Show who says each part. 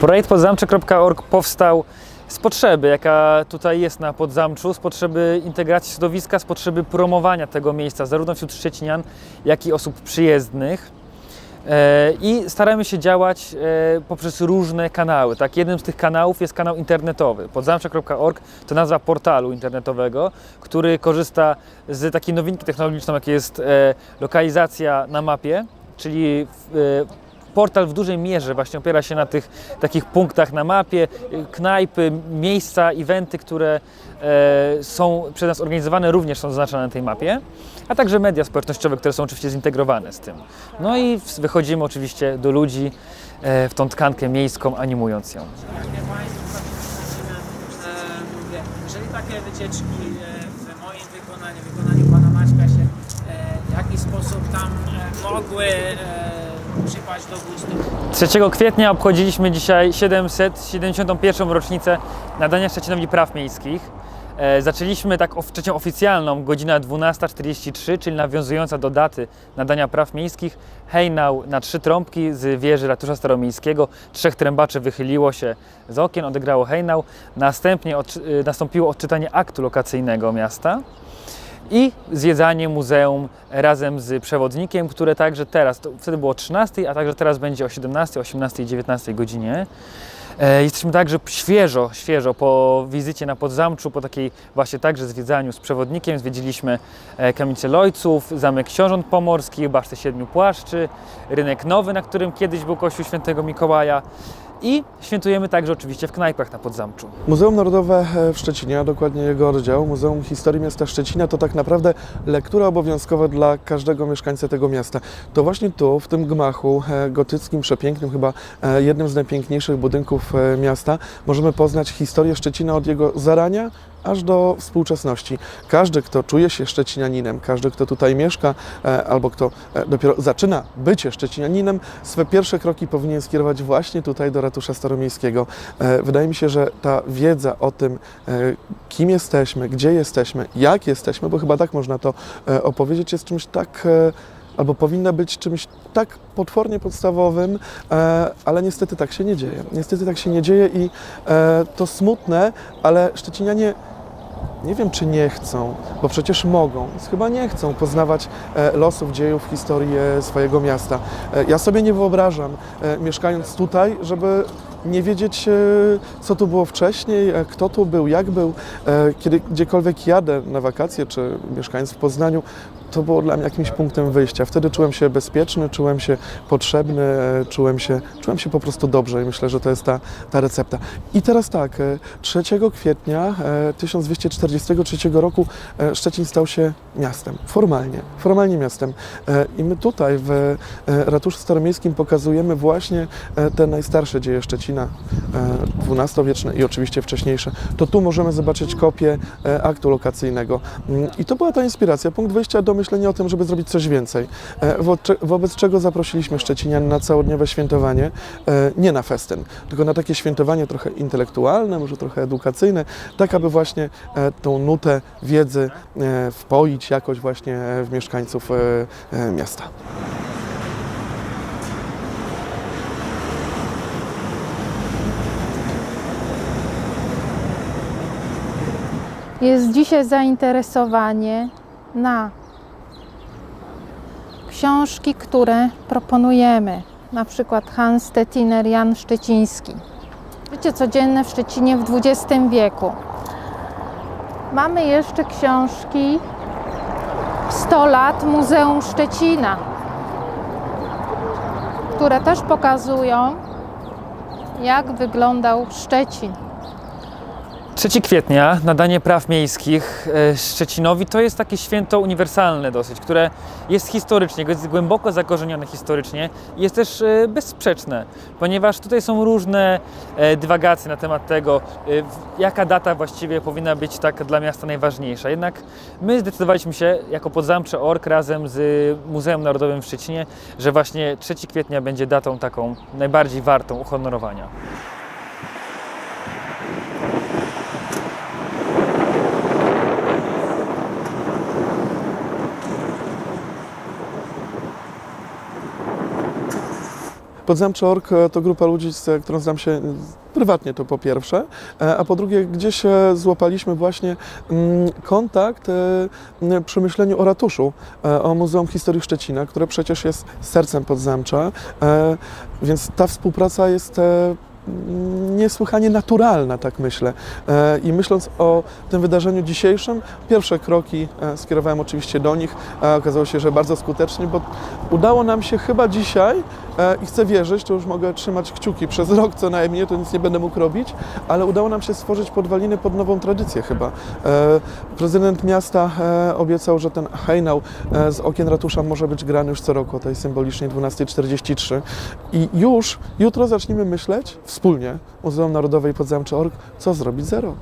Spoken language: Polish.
Speaker 1: Projekt podzamcze.org powstał z potrzeby, jaka tutaj jest na Podzamczu, z potrzeby integracji środowiska, z potrzeby promowania tego miejsca, zarówno wśród Szczecinian, jak i osób przyjezdnych. E, I staramy się działać e, poprzez różne kanały. Tak? Jednym z tych kanałów jest kanał internetowy. Podzamcze.org to nazwa portalu internetowego, który korzysta z takiej nowinki technologicznej, jaką jest e, lokalizacja na mapie, czyli portal w dużej mierze właśnie opiera się na tych takich punktach na mapie, knajpy, miejsca, eventy, które e, są przez nas organizowane, również są zaznaczone na tej mapie, a także media społecznościowe, które są oczywiście zintegrowane z tym. No i w- wychodzimy oczywiście do ludzi e, w tą tkankę miejską, animując ją.
Speaker 2: E, jeżeli takie wycieczki e, w moim wykonaniu, wykonaniu Pana Maćka się e, w jakiś sposób tam mogły przypaść do gustu,
Speaker 1: 3 kwietnia obchodziliśmy dzisiaj 771. rocznicę nadania Szczecinowi praw miejskich. E, Zaczęliśmy tak of, trzecią oficjalną, godzina 12.43, czyli nawiązująca do daty nadania praw miejskich, hejnał na trzy trąbki z wieży ratusza staromiejskiego. Trzech trębaczy wychyliło się z okien, odegrało hejnał. Następnie y, nastąpiło odczytanie aktu lokacyjnego miasta i zwiedzanie muzeum razem z przewodnikiem, które także teraz, wtedy było o 13, a także teraz będzie o 17, 18 i 19 godzinie. E, Jesteśmy także świeżo, świeżo po wizycie na Podzamczu, po takiej właśnie także zwiedzaniu z przewodnikiem. Zwiedziliśmy e, Kamienicę Lojców, Zamek Książąt Pomorskich, Basztę Siedmiu Płaszczy, Rynek Nowy, na którym kiedyś był kościół Świętego Mikołaja i świętujemy także oczywiście w knajpach na Podzamczu.
Speaker 3: Muzeum Narodowe w Szczecinie, a dokładnie jego oddział, Muzeum Historii Miasta Szczecina, to tak naprawdę lektura obowiązkowa dla każdego mieszkańca tego miasta. To właśnie tu, w tym gmachu e, gotyckim, przepięknym, chyba e, jednym z najpiękniejszych budynków e, miasta, możemy poznać historię Szczecina od jego zarania aż do współczesności. Każdy, kto czuje się szczecinianinem, każdy, kto tutaj mieszka, e, albo kto e, dopiero zaczyna bycie szczecinianinem, swe pierwsze kroki powinien skierować właśnie tutaj do ratusza staromiejskiego. E, Wydaje mi się, że ta wiedza o tym, kim jesteśmy, gdzie jesteśmy, jak jesteśmy, bo chyba tak można to opowiedzieć, jest czymś tak albo powinna być czymś tak potwornie podstawowym, e, ale niestety tak się nie dzieje. Niestety tak się nie dzieje i e, to smutne, ale Szczecinianie nie wiem, czy nie chcą, bo przecież mogą, chyba nie chcą poznawać e, losów, dziejów, historii swojego miasta. Ja sobie nie wyobrażam, mieszkając tutaj, żeby nie wiedzieć, e, co tu było wcześniej, e, kto tu był, jak był. E, kiedy gdziekolwiek jadę na wakacje, czy mieszkając w Poznaniu, to było dla mnie jakimś punktem wyjścia. Wtedy czułem się bezpieczny, czułem się potrzebny, czułem się, czułem się po prostu dobrze i myślę, że to jest ta, ta recepta. I teraz tak, e, 3 kwietnia e, 1243 roku Szczecin stał się miastem, formalnie, formalnie miastem. I my tutaj w ratuszu staromiejskim pokazujemy właśnie te najstarsze dzieje Szczecina, e, XII-wieczne i oczywiście wcześniejsze. To tu możemy zobaczyć kopię e, aktu lokacyjnego. Mm, I to była ta inspiracja, punkt wyjścia do myślenia o tym, żeby zrobić coś więcej. E, Wobec czego zaprosiliśmy Szczecinian na całodniowe świętowanie, e, nie na festyn, tylko na takie świętowanie trochę intelektualne, może trochę edukacyjne, tak aby właśnie e, tą nutę wiedzy e, wpoić jakoś właśnie e, w mieszkańców e, e, miasta.
Speaker 4: Jest dzisiaj zainteresowanie na książki, które proponujemy. Na przykład Hans Stettiner, Jan Szczeciński. Życie codzienne w Szczecinie w XX wieku. Mamy jeszcze książki 100 lat Muzeum Szczecina, które też pokazują, jak wyglądał Szczecin.
Speaker 1: 3 kwietnia, nadanie praw miejskich e, Szczecinowi, to jest takie święto uniwersalne dosyć, które jest historycznie, jest głęboko zakorzenione historycznie i jest też e, bezsprzeczne, ponieważ tutaj są różne e, dywagacje na temat tego, jaka data właściwie powinna być tak dla miasta najważniejsza. Jednak my zdecydowaliśmy się jako Podzamcze Ork razem z Muzeum Narodowym w Szczecinie, że właśnie 3 kwietnia będzie datą taką najbardziej wartą uhonorowania.
Speaker 3: Podzemcze Org e, to grupa ludzi, z którą znam się e, prywatnie to po pierwsze, e, a po drugie gdzieś e, złapaliśmy właśnie mm, kontakt e, przy myśleniu o ratuszu, e, o Muzeum Historii Szczecina, które przecież jest sercem Podzemcza, e, więc ta współpraca jest e, niesłychanie naturalna, tak myślę. E, I myśląc o tym wydarzeniu dzisiejszym, pierwsze kroki e, skierowałem oczywiście do nich, a okazało się, że bardzo skutecznie, bo udało nam się chyba dzisiaj, e, i chcę wierzyć, to już mogę trzymać kciuki przez rok co najmniej, to nic nie będę mógł robić, ale udało nam się stworzyć podwaliny pod nową tradycję chyba. E, Prezydent miasta e, obiecał, że ten hejnał e, z okien ratusza może być grany już co roku tej symbolicznej 12.43 i już jutro zacznijmy myśleć wspólnie, Muzeum Narodowe i Podzemcze Org, co zrobić za rok.